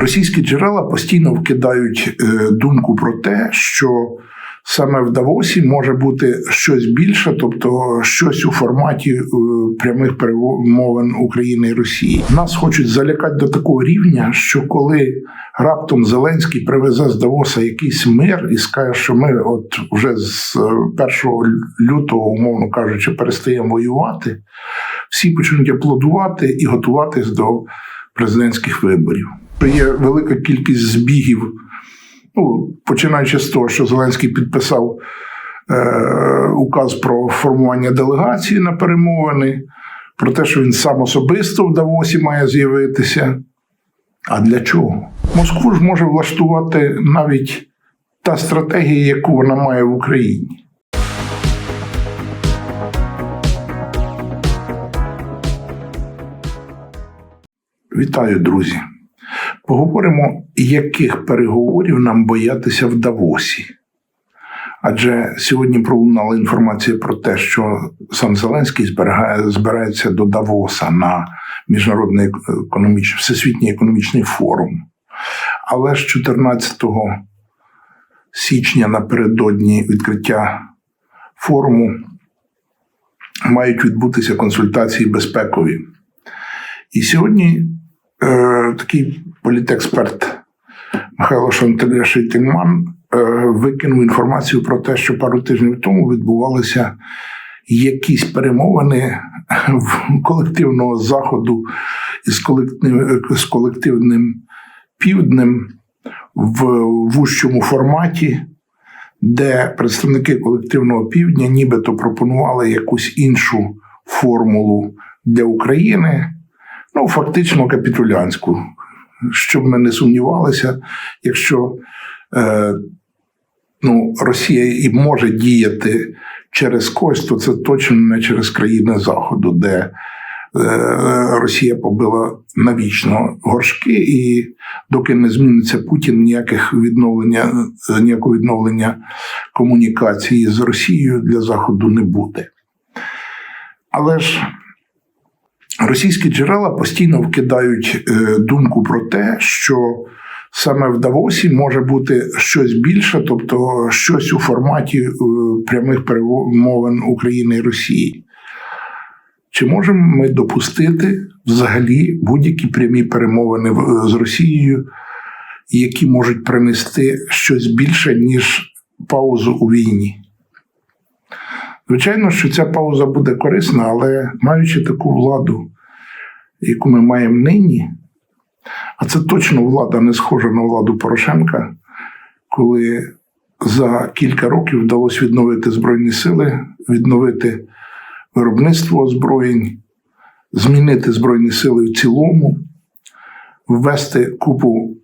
Російські джерела постійно вкидають е, думку про те, що саме в Давосі може бути щось більше, тобто щось у форматі е, прямих перемовин України і Росії. Нас хочуть залякати до такого рівня, що коли раптом Зеленський привезе з Давоса якийсь мир і скаже, що ми, от вже з 1 лютого, умовно кажучи, перестаємо воювати, всі почнуть аплодувати і готуватись до президентських виборів. Є велика кількість збігів. Ну, починаючи з того, що Зеленський підписав е, указ про формування делегації на перемовини, про те, що він сам особисто в Давосі має з'явитися. А для чого? Москву ж може влаштувати навіть та стратегія, яку вона має в Україні. Вітаю, друзі! Поговоримо, яких переговорів нам боятися в Давосі. Адже сьогодні пролунала інформація про те, що сам Зеленський зберігає, збирається до Давоса на міжнародний економічний всесвітній економічний форум. Але ж 14 січня напередодні відкриття форуму мають відбутися консультації безпекові. І сьогодні е, такий політексперт Михайло Шантельман е, викинув інформацію про те, що пару тижнів тому відбувалися якісь перемовини в колективного заходу із колективним, з колективним півднем в вужчому форматі. Де представники колективного півдня нібито пропонували якусь іншу формулу для України, ну фактично капітулянську. Щоб ми не сумнівалися, якщо е, ну, Росія і може діяти через когось, то це точно не через країни Заходу, де е, Росія побила навічно горшки, і доки не зміниться Путін, ніяких відновлення, ніякого відновлення комунікації з Росією для Заходу не буде. Але ж Російські джерела постійно вкидають е, думку про те, що саме в Давосі може бути щось більше, тобто щось у форматі е, прямих перемовин України і Росії. Чи можемо ми допустити взагалі будь-які прямі перемовини з Росією, які можуть принести щось більше, ніж паузу у війні? Звичайно, що ця пауза буде корисна, але маючи таку владу, яку ми маємо нині, а це точно влада не схожа на владу Порошенка, коли за кілька років вдалося відновити Збройні сили, відновити виробництво озброєнь, змінити Збройні сили в цілому, ввести купу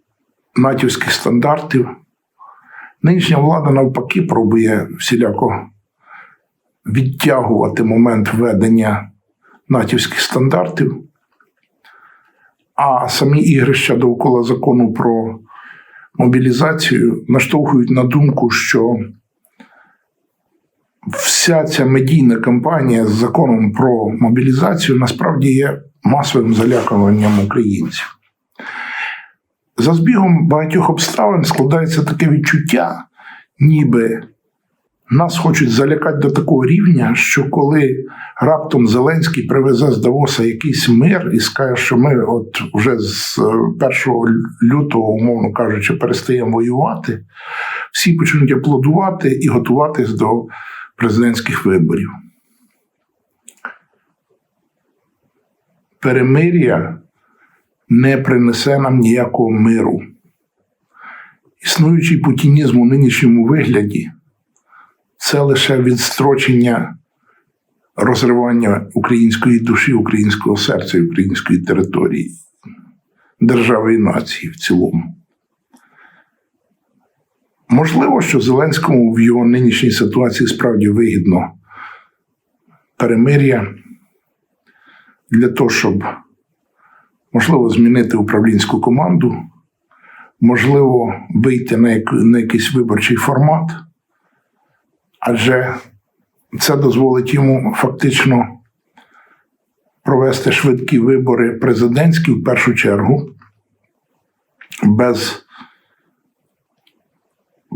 натівських стандартів. Нинішня влада навпаки пробує всіляко відтягувати момент введення натівських стандартів, а самі ігрища довкола закону про мобілізацію наштовхують на думку, що вся ця медійна кампанія з законом про мобілізацію насправді є масовим залякуванням українців. За збігом багатьох обставин складається таке відчуття, ніби нас хочуть залякати до такого рівня, що коли раптом Зеленський привезе з Давоса якийсь мир і скаже, що ми, от вже з 1 е, лютого, умовно кажучи, перестаємо воювати, всі почнуть аплодувати і готуватись до президентських виборів. Перемир'я не принесе нам ніякого миру. Існуючий путінізм у нинішньому вигляді це лише відстрочення розривання української душі, українського серця української території, держави і нації в цілому. Можливо, що Зеленському в його нинішній ситуації справді вигідно перемир'я для того, щоб можливо змінити управлінську команду, можливо, вийти на якийсь виборчий формат адже це дозволить йому фактично провести швидкі вибори президентські в першу чергу, без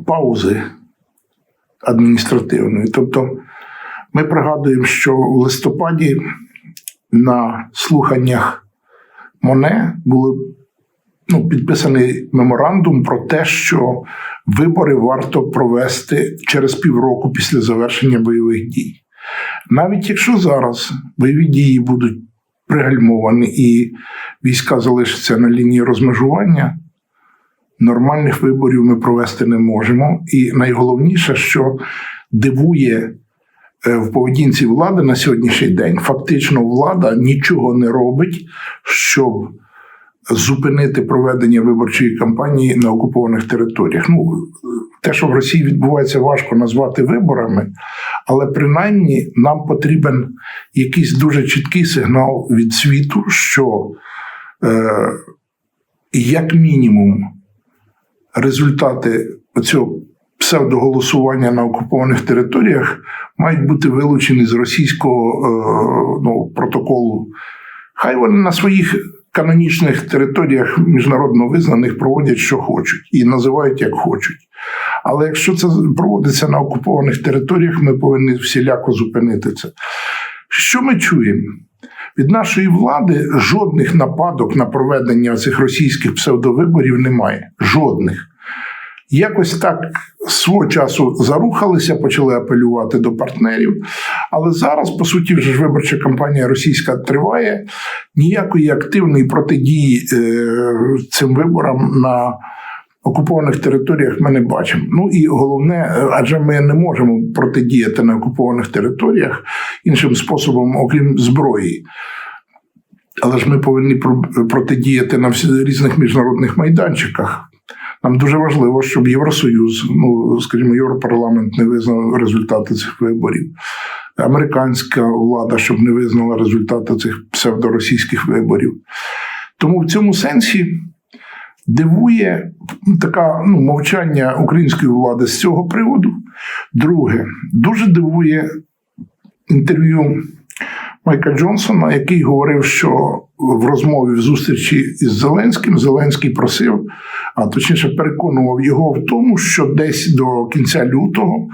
паузи адміністративної. Тобто, ми пригадуємо, що в листопаді на слуханнях Моне були ну, підписаний меморандум про те, що вибори варто провести через півроку після завершення бойових дій. Навіть якщо зараз бойові дії будуть пригальмовані і війська залишаться на лінії розмежування, нормальних виборів ми провести не можемо. І найголовніше, що дивує е, в поведінці влади на сьогоднішній день, фактично влада нічого не робить, щоб зупинити проведення виборчої кампанії на окупованих територіях. Ну, те, що в Росії відбувається, важко назвати виборами, але принаймні нам потрібен якийсь дуже чіткий сигнал від світу, що е, як мінімум результати цього псевдоголосування на окупованих територіях мають бути вилучені з російського е, ну, протоколу. Хай вони на своїх канонічних територіях міжнародно визнаних проводять, що хочуть, і називають як хочуть. Але якщо це проводиться на окупованих територіях, ми повинні всіляко зупинити це. Що ми чуємо? Від нашої влади жодних нападок на проведення цих російських псевдовиборів немає. Жодних. Якось так свого часу зарухалися, почали апелювати до партнерів. Але зараз, по суті, вже ж виборча кампанія російська триває. Ніякої активної протидії е, цим виборам на окупованих територіях ми не бачимо. Ну і головне, адже ми не можемо протидіяти на окупованих територіях іншим способом, окрім зброї. Але ж ми повинні протидіяти на різних міжнародних майданчиках. Нам дуже важливо, щоб Євросоюз, ну скажімо, Європарламент не визнав результати цих виборів. Американська влада, щоб не визнала результати цих псевдоросійських виборів. Тому в цьому сенсі дивує така ну, мовчання української влади з цього приводу. Друге, дуже дивує інтерв'ю Майка Джонсона, який говорив, що в розмові в зустрічі із Зеленським Зеленський просив, а точніше переконував його в тому, що десь до кінця лютого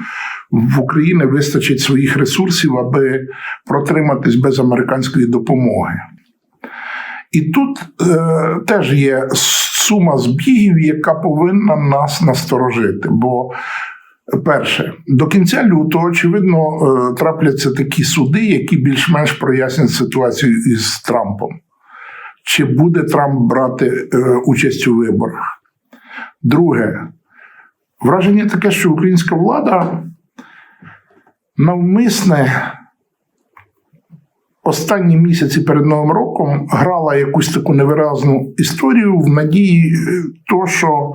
в Україні вистачить своїх ресурсів, аби протриматись без американської допомоги. І тут е, теж є сума збігів, яка повинна нас насторожити. Бо Перше, до кінця лютого, очевидно, е, трапляться такі суди, які більш-менш прояснять ситуацію із Трампом. Чи буде Трамп брати е, участь у виборах? Друге, враження таке, що українська влада навмисне останні місяці перед Новим роком грала якусь таку невиразну історію в надії, е, то, що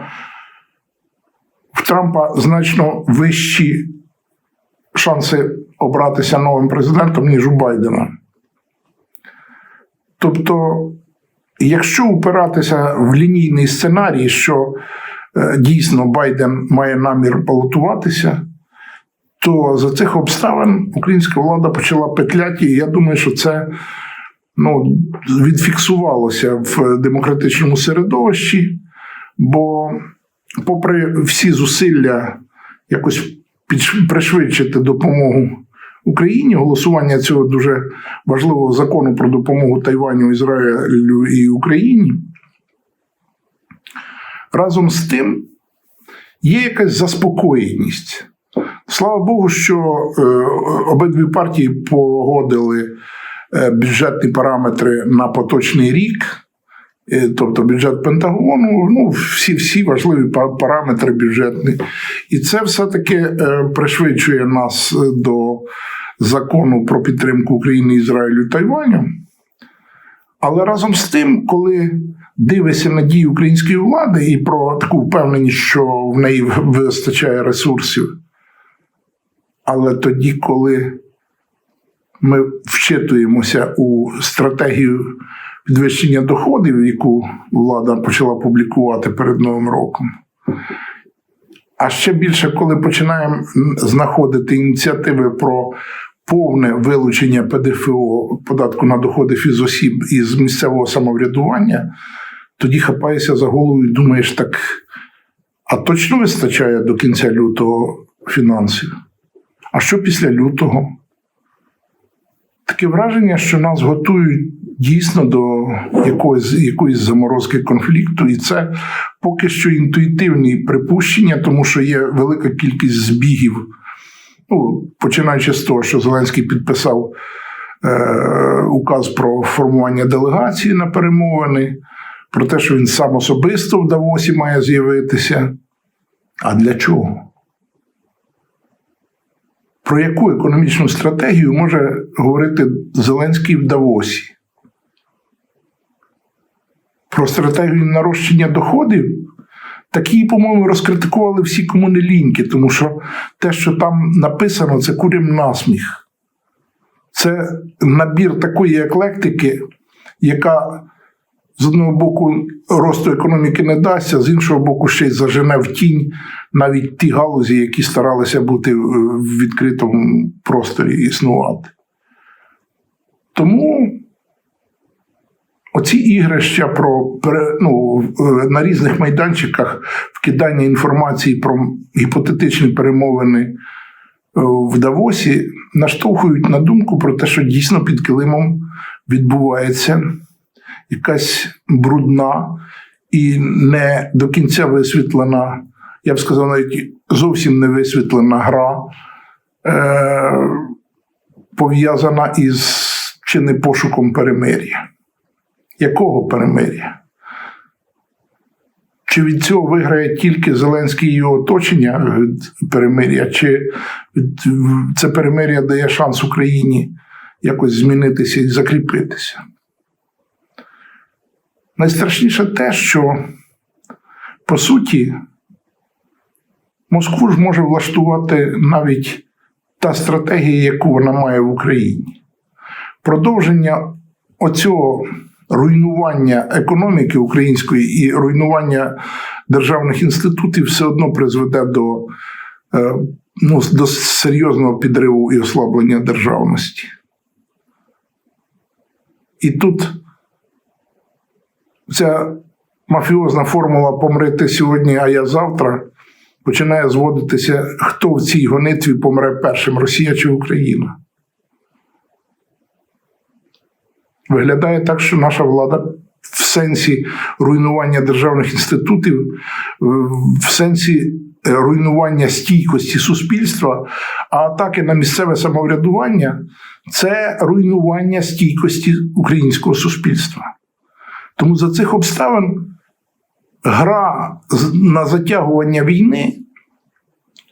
в Трампа значно вищі шанси обратися новим президентом, ніж у Байдена. Тобто, якщо упиратися в лінійний сценарій, що е, дійсно Байден має намір балотуватися, то за цих обставин українська влада почала петляти, і я думаю, що це ну, відфіксувалося в демократичному середовищі, бо попри всі зусилля якось пришвидшити допомогу Україні, голосування цього дуже важливого закону про допомогу Тайваню, Ізраїлю і Україні. Разом з тим є якась заспокоєність. Слава Богу, що е, обидві партії погодили е, бюджетні параметри на поточний рік. Е, тобто бюджет Пентагону, ну всі всі важливі параметри бюджетні. І це все-таки е, пришвидшує нас е, до закону про підтримку України, Ізраїлю Тайваню. Але разом з тим, коли дивишся на дії української влади і про таку впевненість, що в неї вистачає ресурсів. Але тоді, коли ми вчитуємося у стратегію підвищення доходів, яку влада почала публікувати перед Новим роком. А ще більше, коли починаємо знаходити ініціативи про повне вилучення ПДФО податку на доходи фізосіб із місцевого самоврядування, тоді хапаєшся за голову і думаєш, так, а точно вистачає до кінця лютого фінансів? А що після лютого? Таке враження, що нас готують дійсно до якоїсь, якоїсь заморозки конфлікту, і це поки що інтуїтивні припущення, тому що є велика кількість збігів. Ну, починаючи з того, що Зеленський підписав е, указ про формування делегації на перемовини, про те, що він сам особисто в Давосі має з'явитися. А для чого? Про яку економічну стратегію може говорити Зеленський в Давосі? Про стратегію нарощення доходів? Так її, по-моєму, розкритикували всі кому тому що те, що там написано, це курям насміх. Це набір такої еклектики, яка з одного боку росту економіки не дасться, з іншого боку, ще й зажене в тінь навіть ті галузі, які старалися бути в відкритому просторі існувати. Тому оці ігрища про ну, е, на різних майданчиках вкидання інформації про гіпотетичні перемовини е, в Давосі наштовхують на думку про те, що дійсно під килимом відбувається якась брудна і не до кінця висвітлена, я б сказав, навіть зовсім не висвітлена гра, е, пов'язана із чи не пошуком перемир'я. Якого перемир'я? Чи від цього виграє тільки Зеленський і його оточення від перемир'я, чи це перемир'я дає шанс Україні якось змінитися і закріпитися? Найстрашніше те, що по суті Москву ж може влаштувати навіть та стратегія, яку вона має в Україні. Продовження оцього руйнування економіки української і руйнування державних інститутів все одно призведе до, е, ну, до серйозного підриву і ослаблення державності. І тут ця мафіозна формула помрити сьогодні, а я завтра починає зводитися, хто в цій гонитві помре першим Росія чи Україна. Виглядає так, що наша влада в сенсі руйнування державних інститутів, в сенсі е, руйнування стійкості суспільства, а атаки на місцеве самоврядування це руйнування стійкості українського суспільства. Тому за цих обставин гра на затягування війни,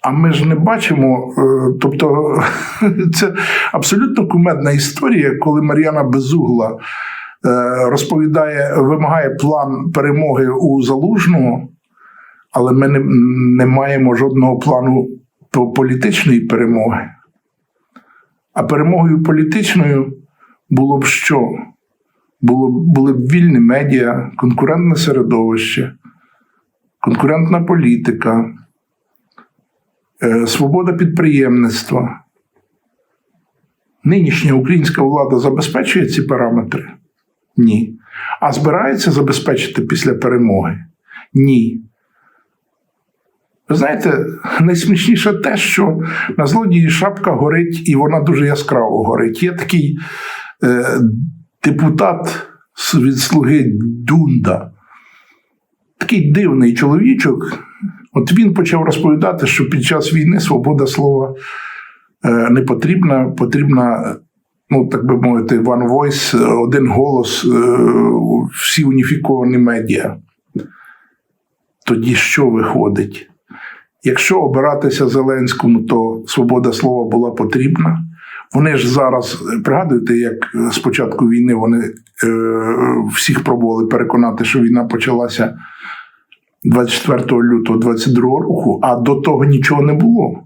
а ми ж не бачимо. е, Тобто, це абсолютно кумедна історія, коли Мар'яна Безугла е, розповідає, вимагає план перемоги у Залужного, але ми не, не маємо жодного плану політичної перемоги. А перемогою політичною було б що? Було, були б вільні медіа, конкурентне середовище, конкурентна політика, е, свобода підприємництва. Нинішня українська влада забезпечує ці параметри? Ні. А збирається забезпечити після перемоги? Ні. Ви знаєте, найсмішніше те, що на злодії шапка горить, і вона дуже яскраво горить. Є такий е, депутат від слуги Дунда, такий дивний чоловічок. От він почав розповідати, що під час війни свобода слова е, не потрібна, потрібна, ну так би мовити, one voice, один голос, е, всі уніфіковані медіа. Тоді що виходить? Якщо обиратися Зеленському, то свобода слова була потрібна. Вони ж зараз пригадуєте, як з початку війни вони е, всіх пробували переконати, що війна почалася 24 лютого 22 року, а до того нічого не було.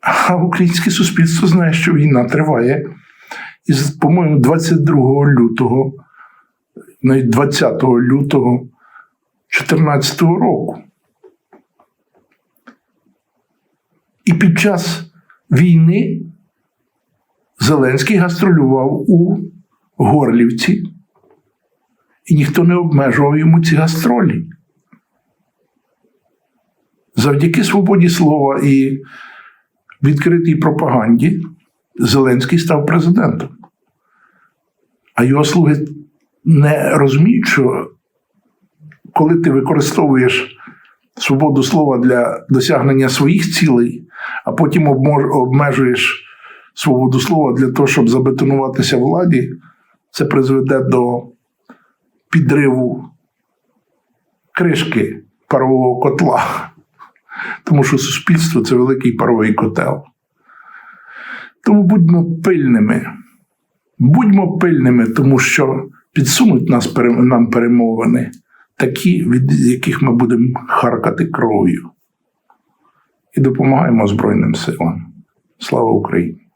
А українське суспільство знає, що війна триває. І, по-моєму, 22 лютого, навіть 20 лютого 2014 року. І під час війни Зеленський гастролював у Горлівці і ніхто не обмежував йому ці гастролі. Завдяки свободі слова і відкритій пропаганді Зеленський став президентом. А його слуги не розуміють, що коли ти використовуєш свободу слова для досягнення своїх цілей, а потім обмежуєш свободу слова для того, щоб забетонуватися владі, це призведе до підриву кришки парового котла. Тому що суспільство це великий паровий котел. Тому будьмо пильними. Будьмо пильними, тому що підсунуть нас нам перемовини, такі, від яких ми будемо харкати кров'ю. І допомагаємо Збройним силам. Слава Україні!